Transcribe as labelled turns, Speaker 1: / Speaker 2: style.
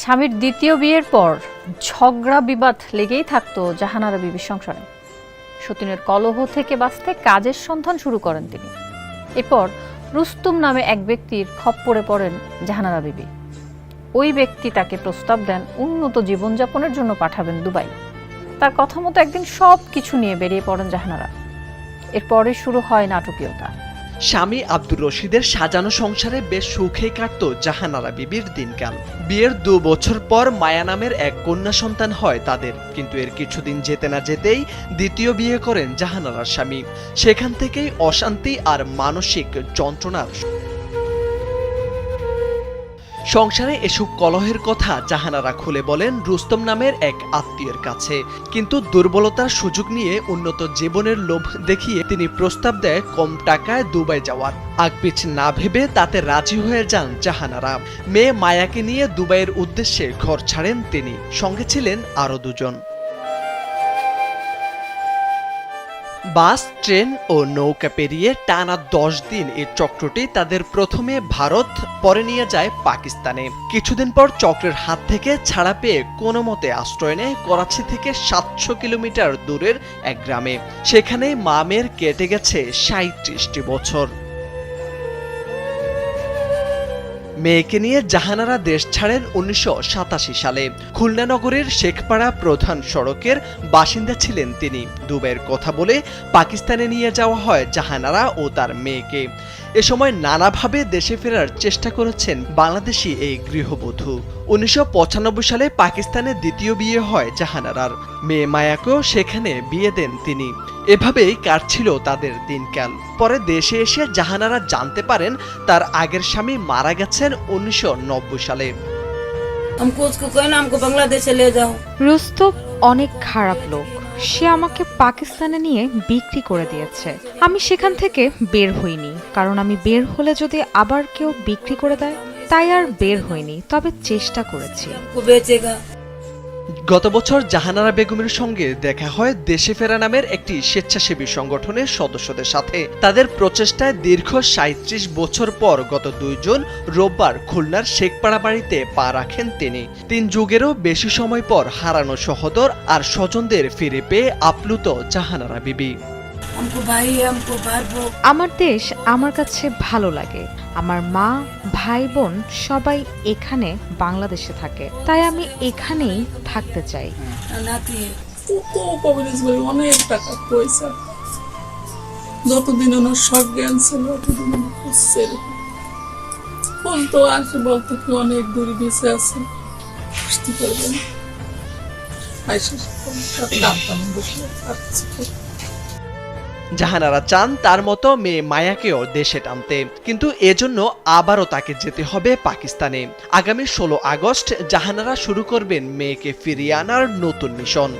Speaker 1: স্বামীর দ্বিতীয় বিয়ের পর ঝগড়া বিবাদ লেগেই থাকতো জাহানারা বিবির সংসারে। সতীনের কলহ থেকে বাঁচতে কাজের সন্ধান শুরু করেন তিনি। এরপর রুস্তুম নামে এক ব্যক্তির খপ্পরে পড়েন জাহানারা বিবি। ওই ব্যক্তি তাকে প্রস্তাব দেন, উন্নত জীবনযাপনের জন্য পাঠাবেন দুবাই। তার কথা মতো একদিন সব কিছু নিয়ে বেরিয়ে পড়েন জাহানারা। এরপরে শুরু হয় নাটকীয়তা।
Speaker 2: স্বামী আব্দুর রশিদের সাজানো সংসারে বেশ সুখে কাটত জাহানারা বিবির দিনকাল। বিয়ের দু বছর পর মায়া নামের এক কন্যা সন্তান হয় তাদের, কিন্তু এর কিছুদিন যেতে না যেতেই দ্বিতীয় বিয়ে করেন জাহানারার স্বামী। সেখান থেকেই অশান্তি আর মানসিক যন্ত্রণার সংসারে এসব কলহের কথা জাহানারা খুলে বলেন রুস্তম নামের এক আত্মীয়ের কাছে। কিন্তু দুর্বলতার সুযোগ নিয়ে উন্নত জীবনের লোভ দেখিয়ে তিনি প্রস্তাব দেয় কম টাকায় দুবাই যাওয়ার। আগপিছ না ভেবে তাতে রাজি হয়ে যান জাহানারা। মেয়ে মায়াকে নিয়ে দুবাইয়ের উদ্দেশ্যে ঘর ছাড়েন তিনি। সঙ্গে ছিলেন আরও দুজন। বাস, ট্রেন ও নৌকা পেরিয়ে টানা দশ দিন এই চক্রটি তাদের প্রথমে ভারত, পরে নিয়ে যায় পাকিস্তানে। কিছুদিন পর চক্রের হাত থেকে ছাড়া পেয়ে কোনো মতে আশ্রয় নেয় করাচি থেকে সাতশো কিলোমিটার দূরের এক গ্রামে। সেখানে মামের কেটে গেছে সাঁত্রিশটি বছর। মেয়েকে নিয়ে জাহানারা দেশ ছাড়েন উনিশশো সাতাশি সালে। খুলনা নগরের শেখপাড়া প্রধান সড়কের বাসিন্দা ছিলেন তিনি। দুবাইয়ের কথা বলে পাকিস্তানে নিয়ে যাওয়া হয় জাহানারা ও তার মেয়েকে। এ সময় নানাভাবে দেশে ফেরার চেষ্টা করেছেন বাংলাদেশি এই গৃহবধূ। উনিশশো পঁচানব্বই সালে পাকিস্তানে দ্বিতীয় বিয়ে হয় জাহানারার। মেয়ে মায়াকেও সেখানে বিয়ে দেন তিনি। এভাবেই কাটছিল তাদের দিনকাল। পরে দেশে এসে জাহানারা জানতে পারেন তার আগের স্বামী মারা গেছেন গিয়েছিলেন উনিশশো সালে।
Speaker 3: রুস্তব অনেক খারাপ লোক। সে আমাকে পাকিস্তানে নিয়ে বিক্রি করে দিয়েছে। আমি সেখান থেকে বের হইনি। কারণ আমি বের হলে যদি আবার কেউ বিক্রি করে দেয় তাই আর বের হইনি। তবে চেষ্টা করেছি।
Speaker 2: গত বছর জাহানারা বেগমের সঙ্গে দেখা হয় দেশে ফেরা নামের একটি স্বেচ্ছাসেবী সংগঠনের সদস্যদের সাথে। তাদের প্রচেষ্টায় দীর্ঘ সাঁত্রিশ বছর পর গত দুইজন রোববার খুলনার শেখপাড়া বাড়িতে পা রাখেন তিনি। তিন যুগেরও বেশি সময় পর হারানো সহদর আর স্বজনদের ফিরে পেয়ে আপ্লুত জাহানারা বিবি।
Speaker 3: আমার দেশ আমার কাছে ভালো লাগে। আমার মা, ভাই, বোন সবাই এখানে বাংলাদেশে থাকে। তাই আমি এখানেই থাকতে চাই।
Speaker 4: অনেক যতদিন ওনার সব জ্ঞান ছিল, ততদিন খুঁজছে বলতো আছে বলতো কি অনেক দূরে বেঁচে আছে। আসতে পারবেন আইসা সব কাঁদতাম বসে আর কিছু
Speaker 2: জাহানারা চান, তার মতো মেয়ে মায়াকেও দেশে টানতে। কিন্তু এজন্য আবারও তাকে যেতে হবে পাকিস্তানে। আগামী ষোলো আগস্ট জাহানারা শুরু করবেন মেয়েকে ফিরিয়ে আনার নতুন মিশন।